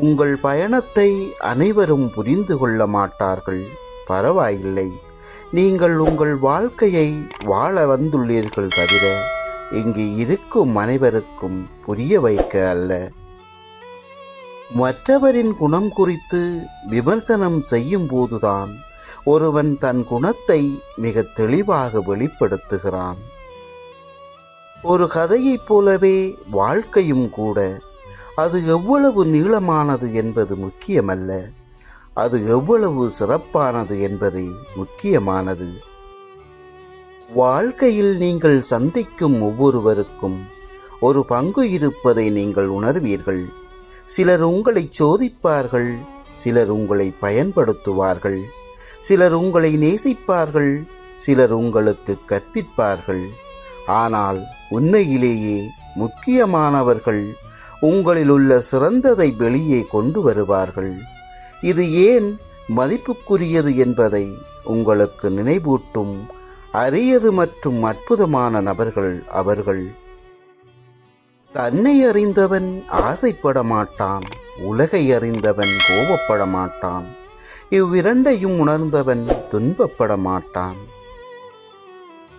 உங்கள் பயணத்தை அனைவரும் புரிந்து கொள்ள மாட்டார்கள். பரவாயில்லை. நீங்கள் உங்கள் வாழ்க்கையை வாழ வந்துள்ளீர்கள் தவிர இங்கு இருக்கும் அனைவருக்கும் புரிய வைக்க அல்ல. மற்றவரின் குணம் குறித்து விமர்சனம் செய்யும் போதுதான் ஒருவன் தன் குணத்தை மிக தெளிவாக வெளிப்படுத்துகிறான். ஒரு கதையைப் போலவே வாழ்க்கையும் கூட அது எவ்வளவு நீளமானது என்பது முக்கியமல்ல. அது எவ்வளவு சிறப்பானது என்பது முக்கியமானது. வாழ்க்கையில் நீங்கள் சந்திக்கும் ஒவ்வொருவருக்கும் ஒரு பங்கு இருப்பதை நீங்கள் உணர்வீர்கள். சிலர் உங்களை சோதிப்பார்கள் சிலர் உங்களை பயன்படுத்துவார்கள் சிலர் உங்களை நேசிப்பார்கள் சிலர் உங்களுக்கு கற்பிப்பார்கள். ஆனால் உண்மையிலேயே முக்கியமானவர்கள் உங்களில் உள்ள சிறந்ததை வெளியே கொண்டு வருவார்கள். இது ஏன் மதிப்புக்குரியது என்பதை உங்களுக்கு நினைவூட்டும் அரியது மற்றும் அற்புதமான நபர்கள் அவர்கள். தன்னை அறிந்தவன் ஆசைப்பட மாட்டான் உலகை அறிந்தவன் கோபப்பட மாட்டான் இவ்விரண்டையும் உணர்ந்தவன் துன்பப்பட மாட்டான்.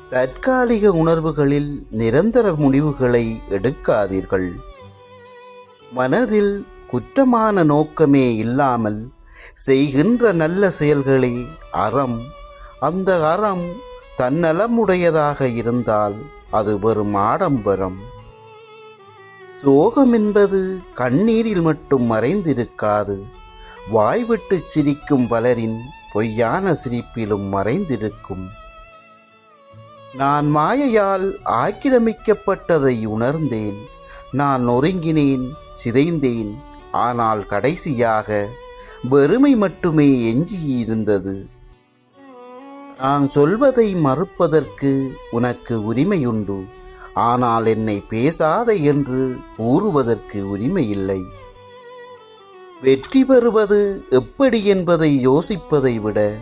தற்காலிக உணர்வுகளில் நிரந்தர முடிவுகளை எடுக்காதீர்கள். மனதில் குற்றமான நோக்கமே இல்லாமல் செய்கின்ற நல்ல செயல்களே அறம் அந்த அறம் தன்னலமுடையதாக இருந்தால் அது வெறும் ஆடம்பரம். சோகம் என்பது கண்ணீரில் மட்டும் மறைந்திருக்காது. வாய்விட்டு சிரிக்கும் பலரின் பொய்யான சிரிப்பிலும் மறைந்திருக்கும். நான் மாயையால் ஆக்கிரமிக்கப்பட்டதை உணர்ந்தேன். நான் நொறுங்கினேன் சிதைந்தேன். ஆனால் கடைசியாக வெறுமை மட்டுமே எஞ்சியிருந்தது. நான் சொல்வதை மறுப்பதற்கு உனக்கு உரிமையுண்டு. ஆனால் என்னை பேசாத என்று கூறுவதற்கு உரிமையில்லை. வெற்றி பெறுவது எப்படி என்பதை யோசிப்பதை விட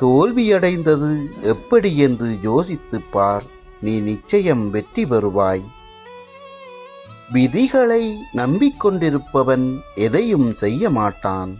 தோல்வியடைந்தது எப்படி என்று யோசித்துப் பார். நீ நிச்சயம் வெற்றி பெறுவாய். விதிகளை நம்பிக்கொண்டிருப்பவன் எதையும் செய்ய மாட்டான்.